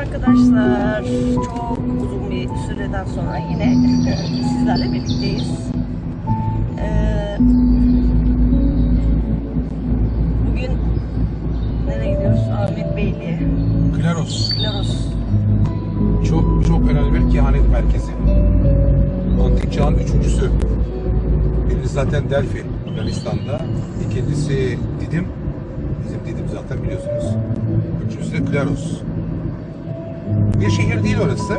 arkadaşlar. Çok uzun bir süreden sonra yine sizlerle birlikteyiz. Ee, bugün nereye gidiyoruz? Ahmet Beyli'ye. Klaros. Klaros. Çok çok önemli bir kehanet merkezi. Antik çağın üçüncüsü. Birisi zaten Delphi, Yunanistan'da. İkincisi Didim. Bizim Didim zaten biliyorsunuz. Üçüncüsü de Klaros. Bir şehir değil orası.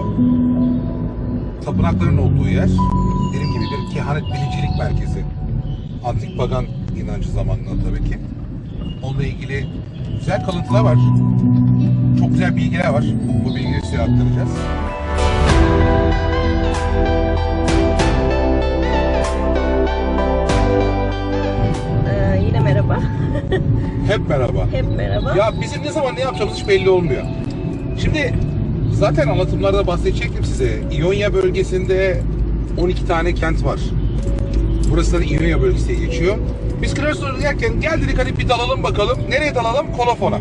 Tapınakların olduğu yer. Dediğim gibi bir kehanet bilicilik merkezi. Antik pagan inancı zamanında tabii ki. Onunla ilgili güzel kalıntılar var. Çok güzel bilgiler var. Bu bilgileri size aktaracağız. Ee, yine merhaba. Hep merhaba. Hep merhaba. Ya bizim ne zaman ne yapacağımız hiç belli olmuyor. Şimdi zaten anlatımlarda bahsedecektim size. İonya bölgesinde 12 tane kent var. Burası da İonya bölgesi diye geçiyor. Biz Krasnodar'a giderken gel dedik hadi bir dalalım bakalım. Nereye dalalım? Kolofon'a.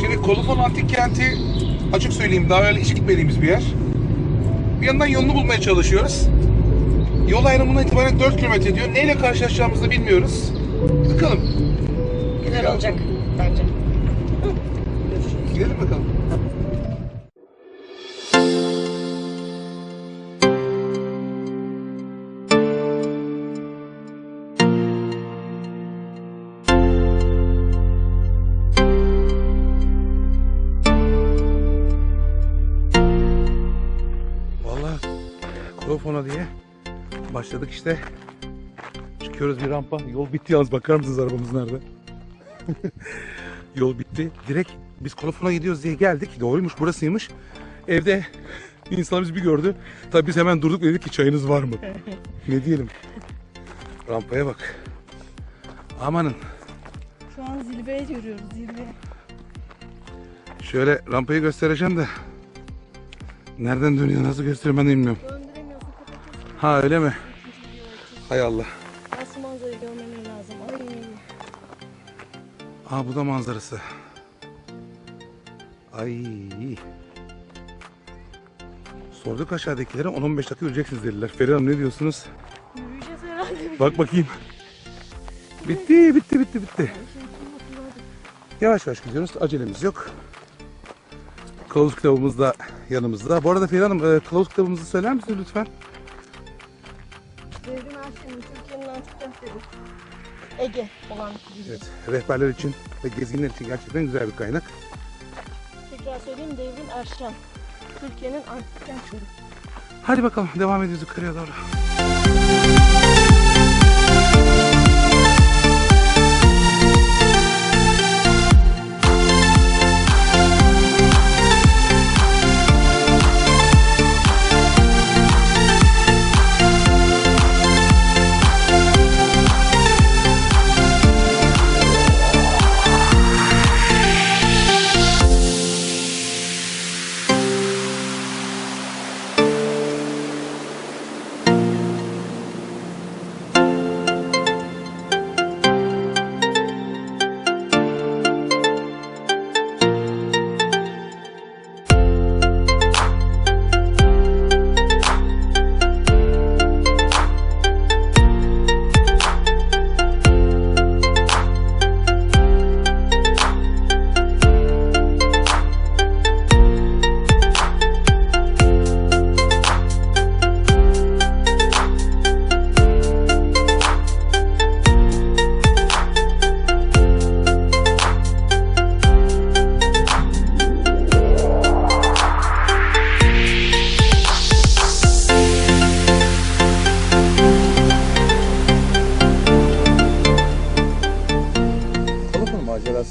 Şimdi Kolofon antik kenti açık söyleyeyim daha öyle hiç gitmediğimiz bir yer. Bir yandan yolunu bulmaya çalışıyoruz. Yol ayrımına itibaren 4 kilometre diyor. Neyle karşılaşacağımızı bilmiyoruz. Bakalım. Güzel olacak bence. Gidelim bakalım. Başladık işte. Çıkıyoruz bir rampa. Yol bitti yalnız bakar mısınız arabamız nerede? Yol bitti. Direkt biz Kolofon'a gidiyoruz diye geldik. Doğruymuş burasıymış. Evde insanlar bir gördü. Tabii biz hemen durduk dedik ki çayınız var mı? ne diyelim. Rampaya bak. Amanın. Şu an zirveye görüyoruz zirve. Şöyle rampayı göstereceğim de. Nereden dönüyor nasıl gösteriyor ben de bilmiyorum. Ha öyle mi? Hay Allah. Nasıl manzarayı görmemen lazım. Ay. Aa bu da manzarası. Ay. Sorduk aşağıdakilere 10-15 dakika öleceksiniz dediler. Feri Hanım ne diyorsunuz? Yürüyeceğiz herhalde. Bak bakayım. Bitti, bitti, bitti, bitti. Yavaş yavaş gidiyoruz. Acelemiz yok. Kılavuz kitabımız da yanımızda. Bu arada Feri Hanım, e, kılavuz kitabımızı söyler misiniz lütfen? Kentleri. Ege olan gibi. Evet, rehberler için ve gezginler için gerçekten güzel bir kaynak. Tekrar söyleyeyim Devrim Erşen. Türkiye'nin antik kentleri. Hadi bakalım devam ediyoruz yukarıya doğru.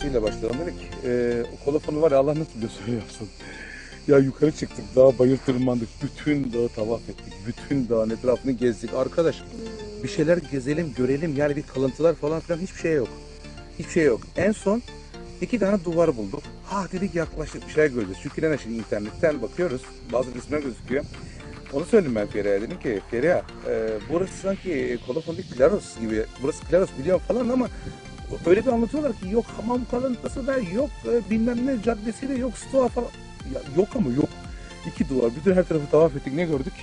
Macerasıyla başlayalım dedik. Ee, o kolofonu var ya Allah nasıl biliyorsa yapsın. Ya yukarı çıktık, dağa bayır tırmandık, bütün dağı tavaf ettik, bütün dağın etrafını gezdik. Arkadaş bir şeyler gezelim, görelim yani bir kalıntılar falan filan hiçbir şey yok. Hiçbir şey yok. En son iki tane duvar bulduk. Ha dedik yaklaşık bir şeyler göreceğiz. Çünkü ne şimdi internetten bakıyoruz, bazı resimler gözüküyor. Onu söyledim ben Feriha'ya dedim ki Feriha e, burası sanki Kolofon değil Klaros gibi. Burası Klaros biliyorum falan ama öyle bir anlatıyorlar ki yok hamam kalıntısı da yok e, bilmem ne caddesi de yok stoğa falan. Ya yok ama yok. İki duvar. Bütün her tarafı tavaf ettik. Ne gördük?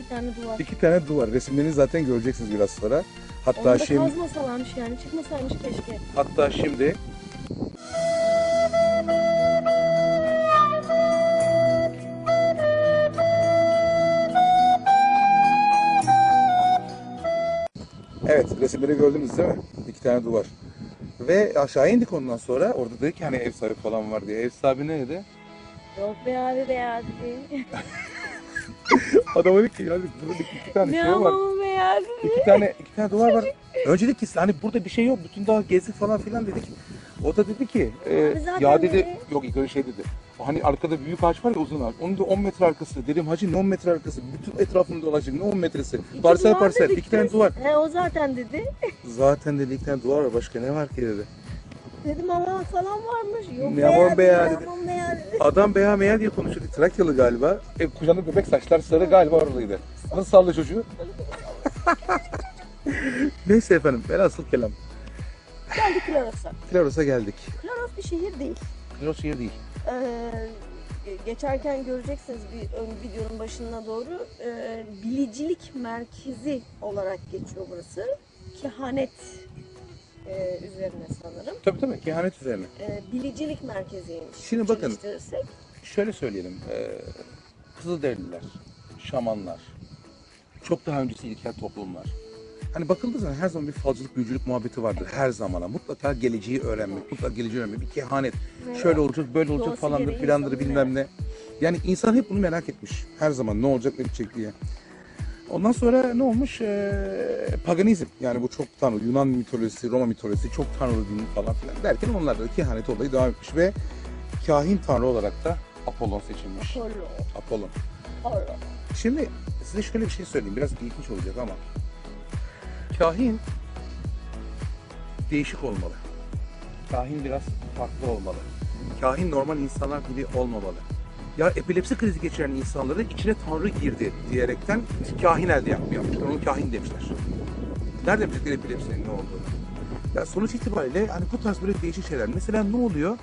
İki tane duvar. İki tane duvar. Resimlerini zaten göreceksiniz biraz sonra. Hatta Onu da şimdi kazmasalarmış yani çıkmasaymış keşke. hatta şimdi Evet, resimleri gördünüz değil mi? İki tane duvar. Ve aşağı indik ondan sonra. Orada dedik ki hani ev sahibi falan var diye. Ev sahibi ne dedi? Yok be abi be abi. Adam dedi ki yani burada iki tane ne şey var. yapalım be abi. İki tane iki tane duvar var. Önce dedik ki hani burada bir şey yok. Bütün dağ gezdik falan filan dedik. O da dedi ki e, Abi zaten ya dedi dedi. yok ilk önce şey dedi. Hani arkada büyük ağaç var ya uzun ağaç. Onun da 10 metre arkası. Dedim hacı ne 10 metre arkası? Bütün etrafını dolaşacak. Ne 10 metresi? İki parsel duvar parsel. dedik iki tane biz. duvar. He o zaten dedi. Zaten dedi iki tane duvar var. Başka ne var ki dedi. Dedim ama falan varmış. Yok Ne abi, be ya dedi. yapalım be ya dedi. Adam beya meya diye konuşuyordu. Trakyalı galiba. E, kucağında bebek saçlar sarı galiba oralıydı. Nasıl salla çocuğu? Neyse efendim. Velhasıl kelam. Geldik Claros'a. Claros'a geldik. Claros bir şehir değil. Claros şehir değil. Ee, geçerken göreceksiniz bir ön videonun başına doğru e, bilicilik merkezi olarak geçiyor burası. Kehanet e, üzerine sanırım. Tabii tabii. Kehanet üzerine. E, bilicilik merkeziymiş. Şimdi bakın. Şöyle söyleyelim. E, Kızılderililer, Şamanlar, çok daha öncesi ilkel toplumlar. Hani bakıldığı zaman her zaman bir falcılık, büyücülük muhabbeti vardır her zamana. Mutlaka geleceği öğrenmek, mutlaka geleceği öğrenmek, bir kehanet. Şöyle olacak, böyle olacak falandır filandır bilmem ne. Yani insan hep bunu merak etmiş. Her zaman ne olacak, ne bitecek diye. Ondan sonra ne olmuş? Ee, paganizm. Yani bu çok tanrı, Yunan mitolojisi, Roma mitolojisi, çok tanrı dini falan filan derken onlar da kehanet olayı devam etmiş ve kahin tanrı olarak da Apollon seçilmiş. Apollo. Apollon. Apollo. Şimdi size şöyle bir şey söyleyeyim. Biraz ilginç olacak ama. Kahin değişik olmalı. Kahin biraz farklı olmalı. Kahin normal insanlar gibi olmamalı. Ya epilepsi krizi geçiren insanları içine tanrı girdi diyerekten kahin elde yapmıyor. yapmışlar. Onu kahin demişler. Nereden bilecekler epilepsinin ne olduğunu? Ya sonuç itibariyle hani bu tarz böyle değişik şeyler. Mesela ne oluyor?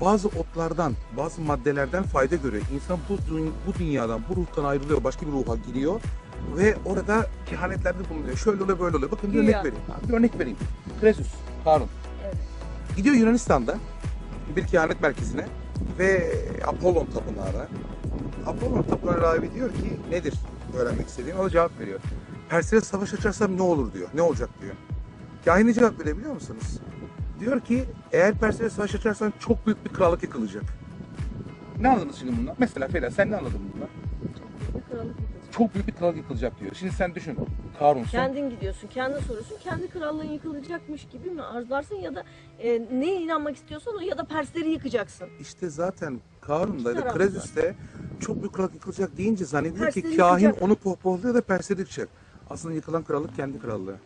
Bazı otlardan, bazı maddelerden fayda görüyor. İnsan bu, bu dünyadan, bu ruhtan ayrılıyor, başka bir ruha giriyor ve orada kehanetlerde bulunuyor. Şöyle oluyor, böyle oluyor. Bakın bir Güya. örnek vereyim. Bir örnek vereyim. Kresus, Harun. Evet. Gidiyor Yunanistan'da bir kehanet merkezine ve Apollon tapınağına. Apollon tapınağı rahibi diyor ki nedir öğrenmek istediğin? O da cevap veriyor. Perse'ye savaş açarsam ne olur diyor. Ne olacak diyor. Kahin cevap veriyor biliyor musunuz? Diyor ki eğer Perse'ye savaş açarsan çok büyük bir krallık yıkılacak. Ne anladınız şimdi bundan? Mesela Fela sen ne anladın bundan? Çok büyük bir krallık yıkılacak diyor. Şimdi sen düşün. Karunsun. Kendin gidiyorsun, kendi soruyorsun, kendi krallığın yıkılacakmış gibi mi arzularsın ya da e, neye inanmak istiyorsan o ya da Persleri yıkacaksın. İşte zaten Karun'da ya da taraflı. Krezüs'te çok büyük krallık yıkılacak deyince zannediyor ki Persleri kahin yıkacak. onu pohpohluyor da Persleri yıkacak. Aslında yıkılan krallık kendi krallığı.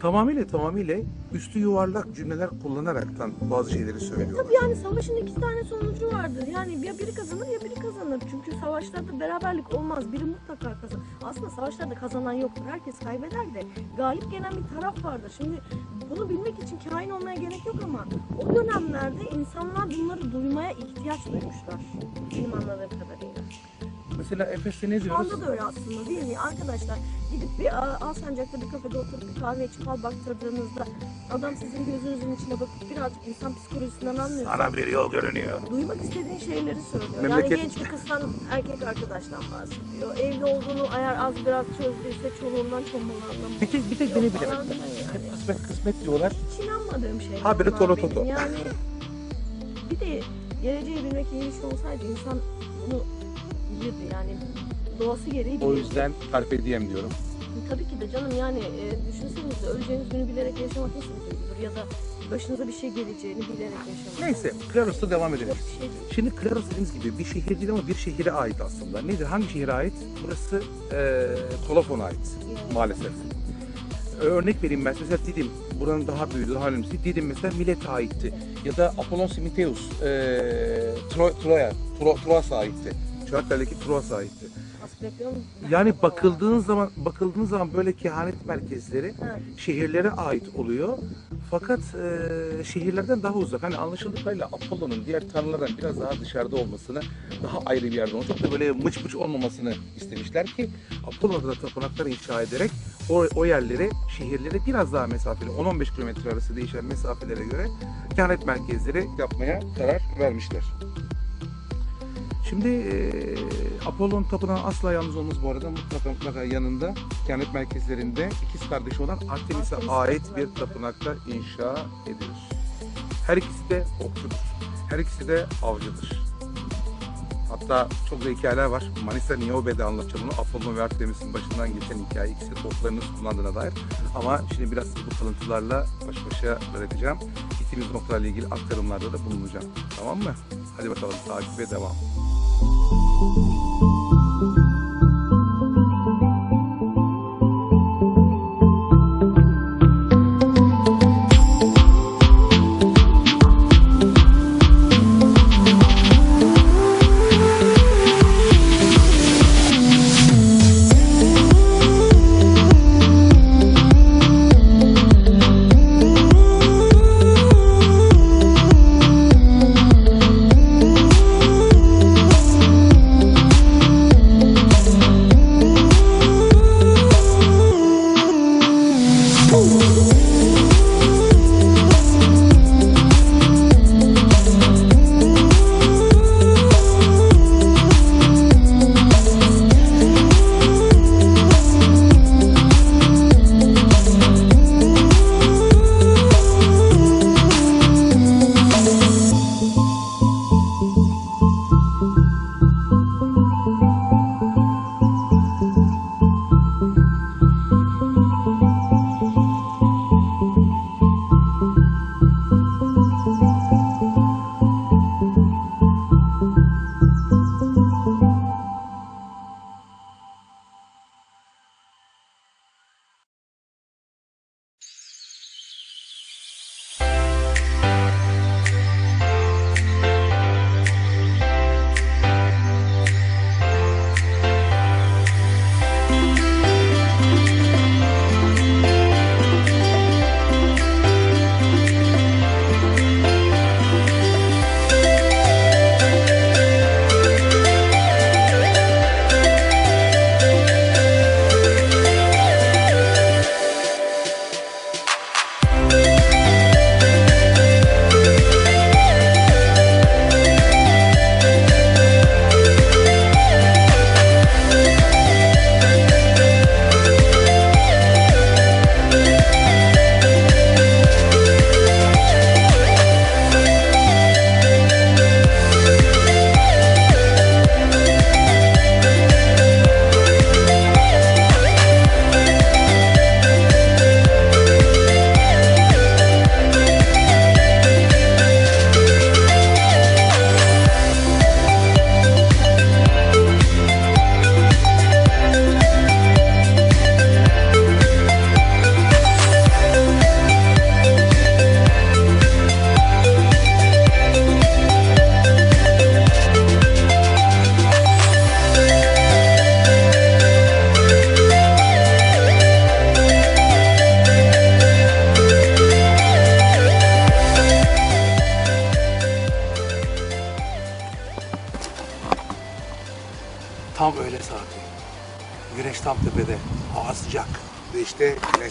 Tamamıyla tamamıyla üstü yuvarlak cümleler kullanaraktan bazı şeyleri söylüyorlar. Tabii yani savaşın iki tane sonucu vardır. Yani ya biri kazanır ya biri kazanır. Çünkü savaşlarda beraberlik olmaz. Biri mutlaka kazanır. Aslında savaşlarda kazanan yoktur. Herkes kaybeder de galip gelen bir taraf vardır. Şimdi bunu bilmek için kain olmaya gerek yok ama o dönemlerde insanlar bunları duymaya ihtiyaç duymuşlar. Benim anladığım kadarıyla. Mesela Efes'te ne Şu diyoruz? anda da öyle aslında değil mi? Arkadaşlar gidip bir Alsancak'ta bir kafede oturup bir kahve içip al baktırdığınızda adam sizin gözünüzün içine bakıp birazcık insan psikolojisinden anlıyor. Sana bir yol görünüyor. Duymak istediğin şeyleri söylüyor. Memleket- Yani genç bir kızdan erkek arkadaştan bahsediyor. Evli olduğunu eğer az biraz çözdüyse çoluğundan çomalağından Peki bir tek beni Yok, bilemedin. falan yani. Kısmet kısmet diyorlar. Hiç inanmadığım şeyler. Ha, Toro benim. Toto. Yani bir de geleceği bilmek iyi bir şey olsaydı insan bunu bilirdi yani doğası gereği. O yüzden Carpe Diem diyorum. Tabii ki de canım yani e, düşünsenize öleceğiniz günü bilerek yaşamak nasıl bir duygudur ya da başınıza bir şey geleceğini bilerek yaşamak. Neyse Klaros'ta devam edelim. Şey değil. Şimdi Klaros dediğimiz gibi bir şehir değil ama bir şehire ait aslında. Nedir? Hangi şehire ait? Burası e, Kolofon'a ait maalesef. Örnek vereyim ben size. mesela Didim. Buranın daha büyüğü, daha önemlisi. Didim mesela Milet'e aitti. Ya da Apollon Simiteus, e, Tro, Troya, Tro, Troas'a aitti. Çanakkale'deki aitti. Asklepion Yani bakıldığın zaman bakıldığın zaman böyle kehanet merkezleri şehirlere ait oluyor. Fakat e, şehirlerden daha uzak. Hani anlaşıldığı kadarıyla Apollo'nun diğer tanrılardan biraz daha dışarıda olmasını, daha ayrı bir yerde olmasını, çok da böyle mıç mıç olmamasını istemişler ki Apollo'da da tapınaklar inşa ederek o, o yerleri, şehirlere biraz daha mesafeli, 10-15 kilometre arası değişen mesafelere göre kehanet merkezleri yapmaya karar vermişler. Şimdi e, Apollon tapınağı asla yalnız olmaz bu arada. Mutlaka mutlaka yanında kehanet merkezlerinde ikiz kardeşi olan Artemis'e Artemis ait bir tapınakta inşa edilir. Her ikisi de okçudur. Her ikisi de avcıdır. Hatta çok da hikayeler var. Manisa Niobe'de anlatacağım bunu. Apollon ve Artemis'in başından geçen hikaye. İkisi oklarını kullandığına dair. Ama şimdi biraz bu kalıntılarla baş başa bırakacağım. Gittiğimiz noktalarla ilgili aktarımlarda da bulunacağım. Tamam mı? Hadi bakalım takip ve devam. thank you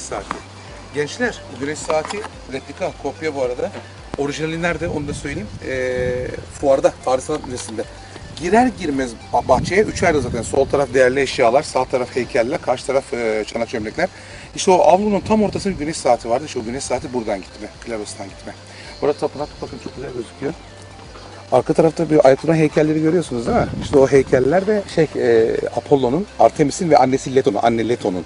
saati. Gençler bu güneş saati replika, kopya bu arada. Orijinali nerede onu da söyleyeyim. Ee, fuarda, Tarih Sanat Müzesi'nde. Girer girmez bahçeye üç ayrı zaten. Sol taraf değerli eşyalar, sağ taraf heykeller, karşı taraf e, çanak çömlekler. İşte o avlunun tam ortasında bir güneş saati vardı. İşte o güneş saati buradan gitme, Klavos'tan gitme. Burada tapınak bakın çok güzel gözüküyor. Arka tarafta bir ayakta duran heykelleri görüyorsunuz değil mi? İşte o heykeller de şey e, Apollo'nun, Artemis'in ve annesi Leto'nun, anne Leto'nun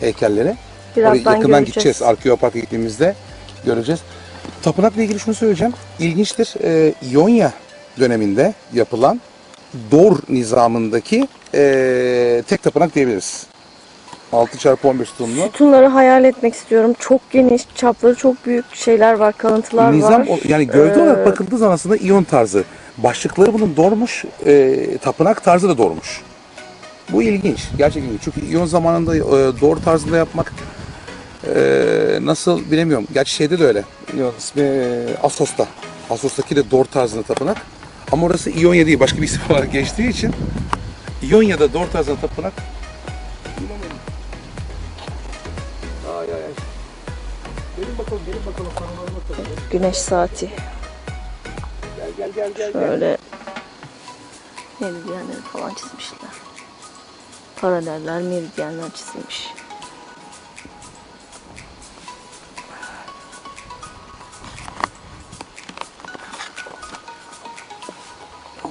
heykelleri. Oraya birazdan yakından göreceğiz. gideceğiz. Arkeopark'a gittiğimizde göreceğiz. Tapınakla ilgili şunu söyleyeceğim. İlginçtir. E, İonya döneminde yapılan Dor nizamındaki e, tek tapınak diyebiliriz. 6 çarpı 15 tonlu. Sütunları hayal etmek istiyorum. Çok geniş, çapları çok büyük şeyler var, kalıntılar Nizam var. o- yani gövde Ee, olarak bakıldığı zaman aslında İyon tarzı. Başlıkları bunun doğurmuş, e, tapınak tarzı da doğurmuş. Bu ilginç, gerçekten ilginç. Çünkü İyon zamanında e, doğru tarzında yapmak e, nasıl bilemiyorum. Gerçi şeyde de öyle. İsmi e, Assos'ta. Assos'taki de doğru tarzında tapınak. Ama orası İonya değil, başka bir isim olarak geçtiği için İonya'da doğru tarzında tapınak. Ay ay ay. Gelin bakalım, gelin bakalım. Paranormal. Güneş saati. Gel gel gel. gel. Şöyle meridyenleri falan çizmişler. Paraleller, meridyenler çizilmiş.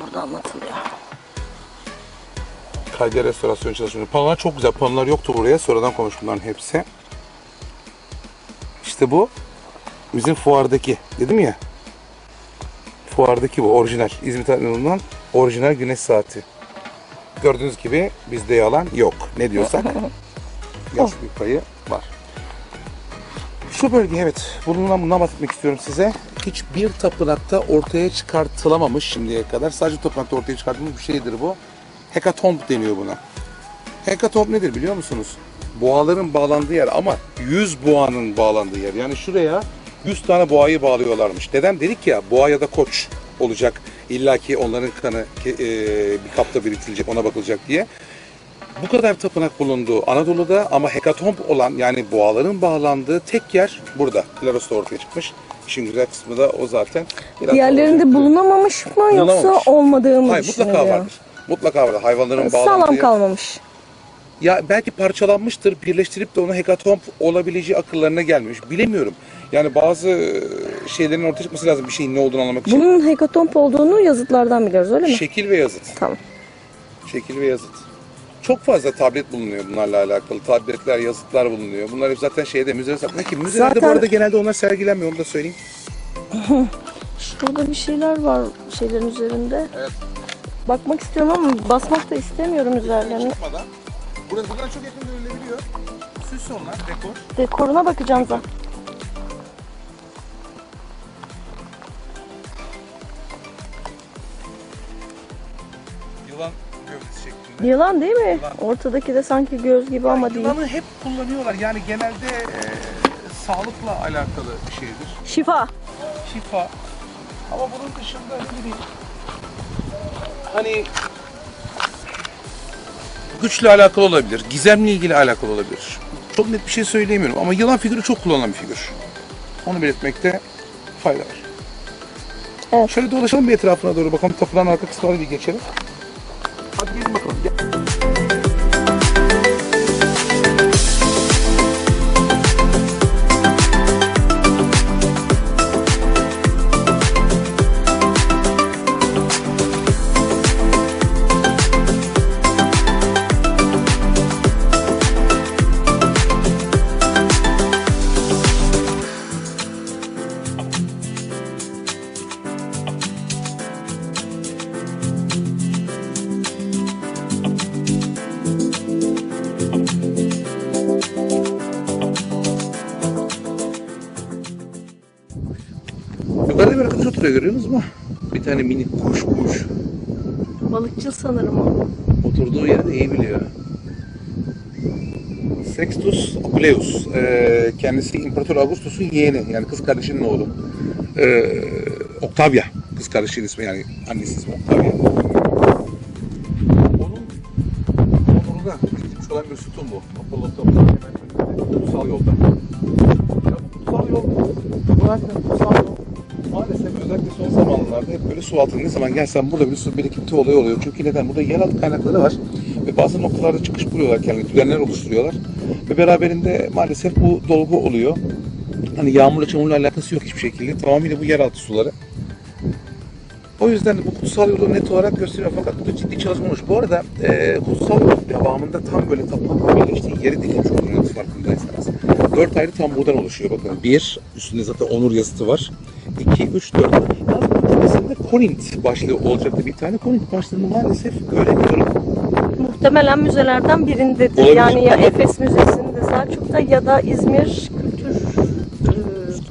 Burada anlatılıyor. Kaydiye restorasyon çalışıyor. Panolar çok güzel. Panolar yoktu buraya. Sonradan konuş bunların hepsi. İşte bu bizim fuardaki. Dedim ya. Fuardaki bu orijinal. İzmit Terminalı'ndan orijinal güneş saati. Gördüğünüz gibi bizde yalan yok. Ne diyorsak gerçek bir payı var. Şu bölge evet. Bununla bundan bahsetmek istiyorum size. Hiçbir tapınakta ortaya çıkartılamamış şimdiye kadar. Sadece tapınakta ortaya çıkartılmış bir şeydir bu. Hekatomb deniyor buna. Hekatomb nedir biliyor musunuz? Boğaların bağlandığı yer ama 100 boğanın bağlandığı yer. Yani şuraya 100 tane boğayı bağlıyorlarmış. Neden? Dedik ya boğa ya da koç olacak. İlla ki onların kanı e, bir kapta biriktirecek ona bakılacak diye. Bu kadar tapınak bulunduğu Anadolu'da ama hekatomb olan yani boğaların bağlandığı tek yer burada. Laros'ta ortaya çıkmış. İşin güzel kısmı da o zaten. Biraz Diğerlerinde bulunamamış mı yoksa Bulunamamış. olmadığı mı Hayır mutlaka düşünülüyor? vardır. Mutlaka vardır. Hayvanların Sağlam bağlandığı. kalmamış. Ya belki parçalanmıştır, birleştirip de ona hekatomb olabileceği akıllarına gelmiş. Bilemiyorum. Yani bazı e, şeylerin ortaya çıkması lazım bir şeyin ne olduğunu anlamak için. Bunun hekatomp olduğunu yazıtlardan biliyoruz öyle mi? Şekil ve yazıt. Tamam. Şekil ve yazıt. Çok fazla tablet bulunuyor bunlarla alakalı. Tabletler, yazıtlar bulunuyor. Bunlar hep zaten şeyde müzede saklanıyor ki müzelerde Zaten- bu arada genelde onlar sergilenmiyor onu da söyleyeyim. Şurada bir şeyler var şeylerin üzerinde. Evet. Bakmak istiyorum ama basmak da istemiyorum üzerlerine. Çıkmadan. Burası buradan çok yakın görülebiliyor. Süs onlar, dekor. Dekoruna bakacağım zaten. Gövdesi şeklinde. Yılan değil mi? Yılan. Ortadaki de sanki göz gibi ama değil. Yılanı hep kullanıyorlar. Yani genelde e, sağlıkla alakalı bir şeydir. Şifa. Şifa. Ama bunun dışında ne bileyim hani güçle alakalı olabilir, gizemle ilgili alakalı olabilir. Çok net bir şey söyleyemiyorum ama yılan figürü çok kullanılan bir figür. Onu belirtmekte fayda var. Evet. Şöyle dolaşalım bir etrafına doğru bakalım. Tapınağın arka kısmına bir geçelim. Hadi oturuyor görüyorsunuz mu? Bir tane minik kuş kuş. Balıkçı sanırım o. Oturduğu yeri de iyi biliyor. Sextus Apuleius. Ee, kendisi İmparator Augustus'un yeğeni. Yani kız kardeşinin oğlu. Ee, Octavia. Kız kardeşinin ismi yani annesi ismi Octavia. Böyle su altında ne zaman gelsen burada bir su birikinti olayı oluyor. Çünkü neden? Burada yeraltı kaynakları var ve bazı noktalarda çıkış buluyorlar kendine, tünneller oluşturuyorlar. Ve beraberinde maalesef bu dolgu oluyor. Hani yağmurla çamurla alakası yok hiçbir şekilde. Tamamıyla bu yeraltı suları. O yüzden de bu kutsal yolu net olarak gösteriyor fakat burada ciddi çalışma olmuş. Bu arada e, kutsal yol devamında tam böyle tapınakla birleştiği yeri dikilmiş olduğunun farkındaysanız. Dört ayrı tam buradan oluşuyor bakın. Bir, üstünde zaten onur yazıtı var. İki, üç, dört. Yalnız tepesinde Korint başlığı olacaktı. Bir tane Korint başlığını maalesef göremiyorum. Muhtemelen müzelerden birindedir. Olabilir. Yani ya Efes Müzesi'nde Selçuk'ta ya da İzmir Kültür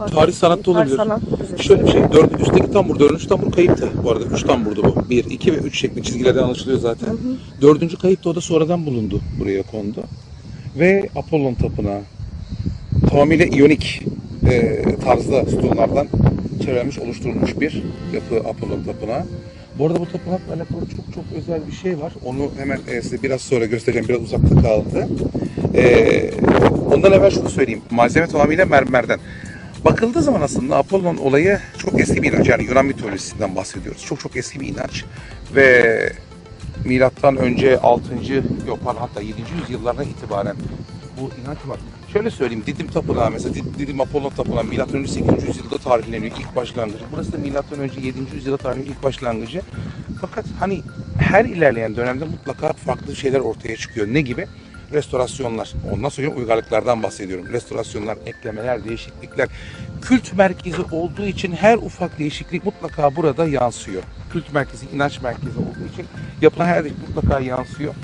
e, Tarih Sanat'ta olabilir. Sanat Müzesi. Şöyle bir şey. Dört, üstteki tambur, dördüncü tambur kayıptı. Bu arada üç tamburdu bu. Bir, iki ve üç şeklinde çizgilerden anlaşılıyor zaten. Dördüncü kayıptı o da sonradan bulundu. Buraya kondu. Ve Apollon Tapınağı. Tamamıyla iyonik e, tarzda sütunlardan çevrilmiş, oluşturulmuş bir yapı Apollon Tapınağı. Bu arada bu tapınakla alakalı çok çok özel bir şey var. Onu hemen e, size biraz sonra göstereceğim. Biraz uzakta kaldı. E, ondan evvel şunu söyleyeyim. Malzeme tamamıyla mermerden. Bakıldığı zaman aslında Apollon olayı çok eski bir inanç. Yani Yunan mitolojisinden bahsediyoruz. Çok çok eski bir inanç. Ve milattan önce 6. yok hatta 7. yüzyıllardan itibaren bu inanç var. Şöyle söyleyeyim Didim Tapınağı mesela Did- Didim Apollon Tapınağı önce 8. yüzyılda tarihleniyor ilk başlangıcı. Burası da önce 7. yüzyılda tarihleniyor ilk başlangıcı. Fakat hani her ilerleyen dönemde mutlaka farklı şeyler ortaya çıkıyor. Ne gibi? Restorasyonlar. Ondan sonra uygarlıklardan bahsediyorum. Restorasyonlar, eklemeler, değişiklikler. Kült merkezi olduğu için her ufak değişiklik mutlaka burada yansıyor. Kült merkezi, inanç merkezi olduğu için yapılan her değişiklik mutlaka yansıyor.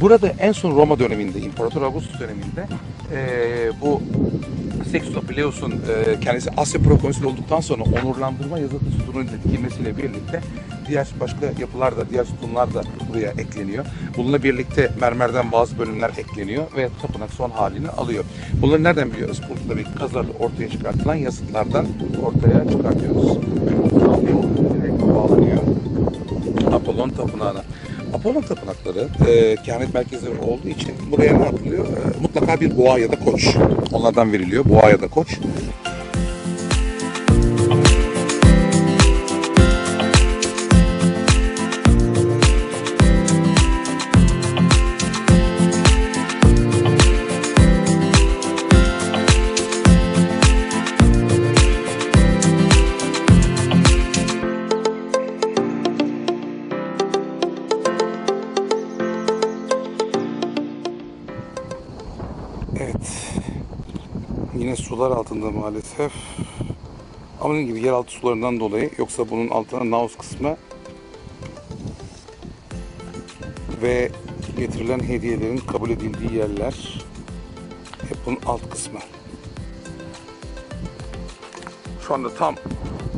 Burada en son Roma döneminde, İmparator Augustus döneminde eee, bu Sextus Appius'un eee, kendisi Asya prokonsülü olduktan sonra onurlandırma yazıtı sütunun dikilmesiyle birlikte diğer başka yapılar da, diğer sütunlar da buraya ekleniyor. Bununla birlikte mermerden bazı bölümler ekleniyor ve tapınak son halini alıyor. Bunları nereden biliyoruz? Bu tabii kazılarda ortaya çıkartılan yazıtlardan ortaya çıkartıyoruz. Apollon Tapınağı'na. Apollon tapınakları e, kehanet merkezleri olduğu için buraya ne yapılıyor? E, mutlaka bir boğa ya da koç. Onlardan veriliyor. Boğa ya da koç. Sular altında maalesef. Ama dediğim gibi yeraltı sularından dolayı yoksa bunun altına naus kısmı ve getirilen hediyelerin kabul edildiği yerler hep bunun alt kısmı. Şu anda tam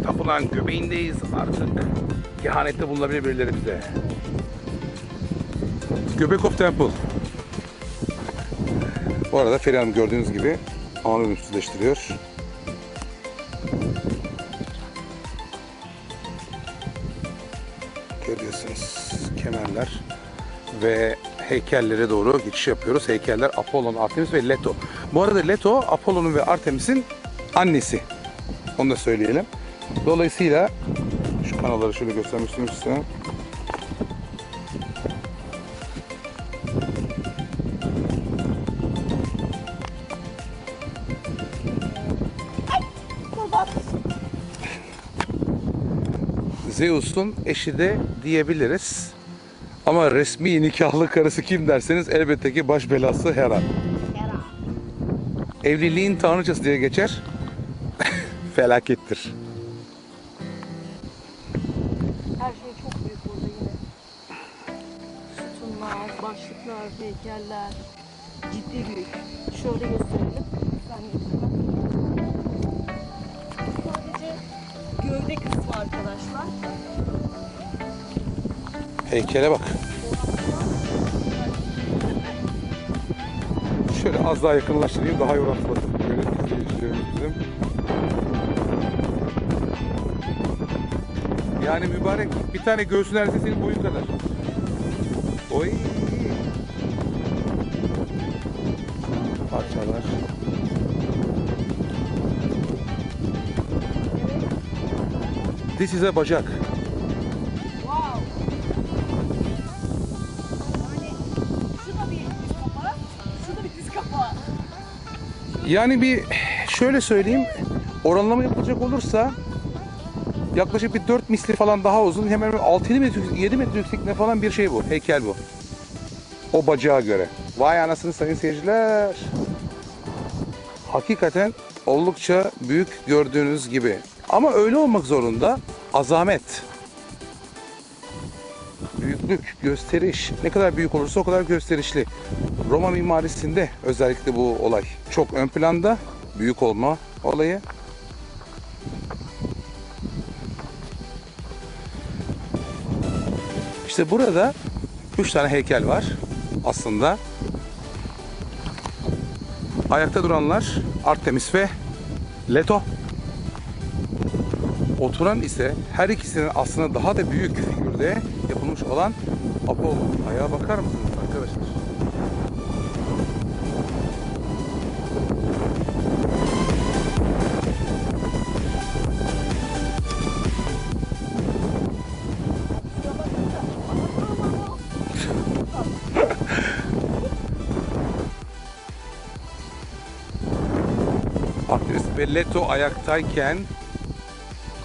tapınağın göbeğindeyiz artık. Kehanette bulunabilir birileri bize. Göbek of Temple. Bu arada Feriha Hanım gördüğünüz gibi ağını ölümsüzleştiriyor. Görüyorsunuz kemerler ve heykellere doğru geçiş yapıyoruz. Heykeller Apollon, Artemis ve Leto. Bu arada Leto Apollon'un ve Artemis'in annesi. Onu da söyleyelim. Dolayısıyla şu kanalları şöyle göstermek istiyorum size. Zeus'un eşi de diyebiliriz. Ama resmi nikahlı karısı kim derseniz elbette ki baş belası Hera. Evliliğin tanrıçası diye geçer. Felakettir. Her şey çok büyük burada yine. Sütunlar, başlıklar, heykeller. Ciddi büyük. Şöyle gösterelim. Heykele bak. Şöyle az daha yakınlaştırayım daha yoratmasın. Böyle izleyicilerimiz bizim. Yani mübarek bir tane göğsün neredeyse senin boyun kadar. Oy. Parçalar. This is a bacak. Yani bir şöyle söyleyeyim oranlama yapılacak olursa yaklaşık bir 4 misli falan daha uzun hemen 6-7 metre 7 metre yüksekliğinde falan bir şey bu heykel bu. O bacağa göre. Vay anasını sayın seyirciler. Hakikaten oldukça büyük gördüğünüz gibi. Ama öyle olmak zorunda azamet günlük gösteriş ne kadar büyük olursa o kadar gösterişli. Roma mimarisinde özellikle bu olay çok ön planda büyük olma olayı. İşte burada 3 tane heykel var aslında. Ayakta duranlar Artemis ve Leto. Oturan ise her ikisinin aslında daha da büyük figürde yapılmış olan Apollo. Ayağa bakar mısınız arkadaşlar? Artemis ve Leto ayaktayken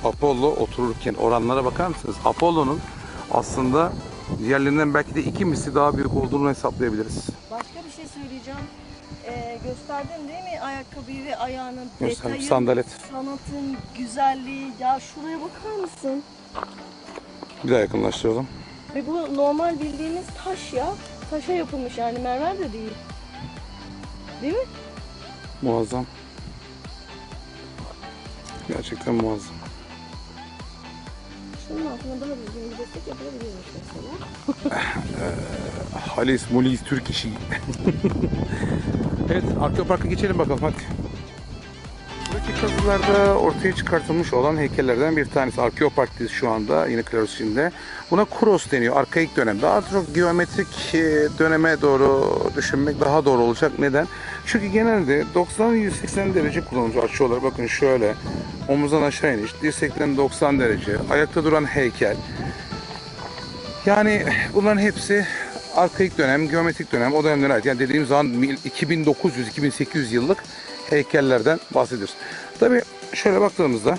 Apollo otururken oranlara bakar mısınız? Apollo'nun aslında diğerlerinden belki de iki misli daha büyük olduğunu hesaplayabiliriz. Başka bir şey söyleyeceğim. Ee, gösterdin değil mi ayakkabıyı ve ayağının Gösterdim, detayı, sandalet. sanatın güzelliği. Ya şuraya bakar mısın? Bir daha yakınlaştıralım. Ve bu normal bildiğimiz taş ya. Taşa yapılmış yani mermer de değil. Değil mi? Muazzam. Gerçekten muazzam. Şunun altına daha düzgün bir destek yapılabilirmiş mesela. Halis, Mulis, Türk işi. evet, Arkeopark'a geçelim bakalım hadi. Buradaki kazılarda ortaya çıkartılmış olan heykellerden bir tanesi. Arkeopark'tayız şu anda yine Klaros içinde. Buna Kuros deniyor. Arkaik dönem. Daha çok geometrik e, döneme doğru düşünmek daha doğru olacak. Neden? Çünkü genelde 90-180 derece kullanılmış açı olarak. Bakın şöyle. Omuzdan aşağı iniş. Dirsekten 90 derece. Ayakta duran heykel. Yani bunların hepsi arkaik dönem, geometrik dönem, o dönemlere ait. Yani dediğim zaman 2900-2800 yıllık heykellerden bahsediyoruz. Tabi şöyle baktığımızda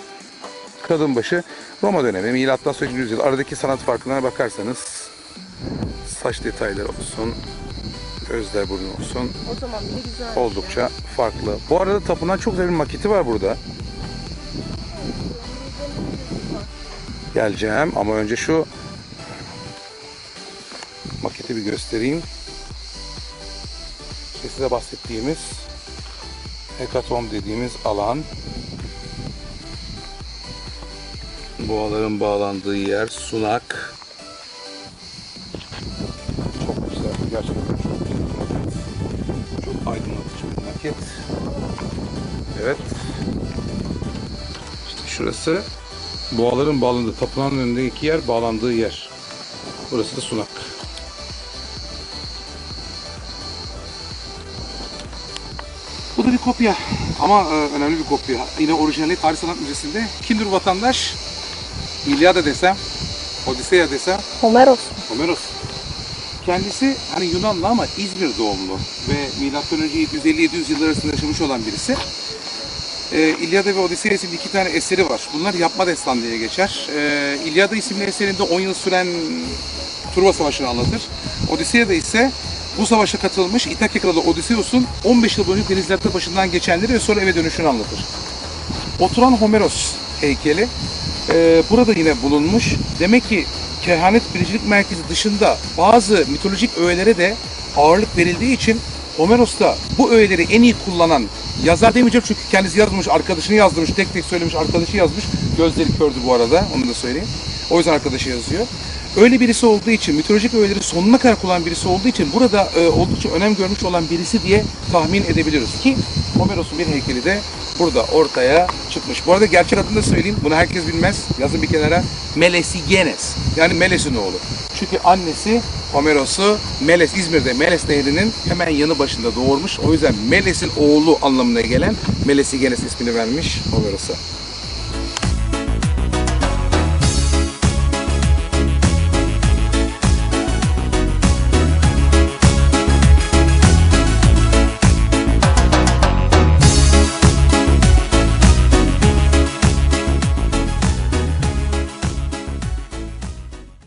kadın başı Roma dönemi, milattan sonra 200 yıl aradaki sanat farklarına bakarsanız saç detayları olsun, gözler burnu olsun O zaman bile güzel. oldukça farklı. Bu arada tapınan çok güzel bir maketi var burada. Geleceğim ama önce şu maketi bir göstereyim. İşte size bahsettiğimiz hekatom dediğimiz alan. Boğaların bağlandığı yer, sunak. Çok güzel, gerçekten çok güzel. Çok aydınlatıcı bir maket. Evet. İşte şurası boğaların bağlandığı, tapınağın önündeki yer bağlandığı yer. Burası da sunak. Kopya ama e, önemli bir kopya. Yine orijinali Tarih Sanat Müzesi'nde. Kimdir vatandaş? İlyada desem, Odiseya desem, Homeros. Homeros. Kendisi hani Yunanlı ama İzmir doğumlu ve milattan önce 750-700 yıllar arasında yaşamış olan birisi. Ee, İlyada ve Odisea isimli iki tane eseri var. Bunlar yapma destan diye geçer. Ee, İlyada isimli eserinde 10 yıl süren Truva Savaşı'nı anlatır. Odisea'da ise bu savaşa katılmış İtakya kralı Odysseus'un 15 yıl boyunca denizlerde başından geçenleri ve sonra eve dönüşünü anlatır. Oturan Homeros heykeli e, burada yine bulunmuş. Demek ki kehanet bilicilik merkezi dışında bazı mitolojik öğelere de ağırlık verildiği için Homeros da bu öğeleri en iyi kullanan yazar demeyeceğim çünkü kendisi yazmış, arkadaşını yazdırmış, tek tek söylemiş, arkadaşı yazmış. Gözleri kördü bu arada, onu da söyleyeyim. O yüzden arkadaşı yazıyor. Öyle birisi olduğu için, mitolojik öğeleri sonuna kadar kullanan birisi olduğu için burada e, oldukça önem görmüş olan birisi diye tahmin edebiliriz ki Homeros'un bir heykeli de burada ortaya çıkmış. Bu arada gerçek adını da söyleyeyim. Bunu herkes bilmez. Yazın bir kenara. Melesigenes. Yani Meles'in oğlu. Çünkü annesi Homeros'u Meles, İzmir'de Meles Nehri'nin hemen yanı başında doğurmuş. O yüzden Meles'in oğlu anlamına gelen Melesigenes ismini vermiş Homeros'a.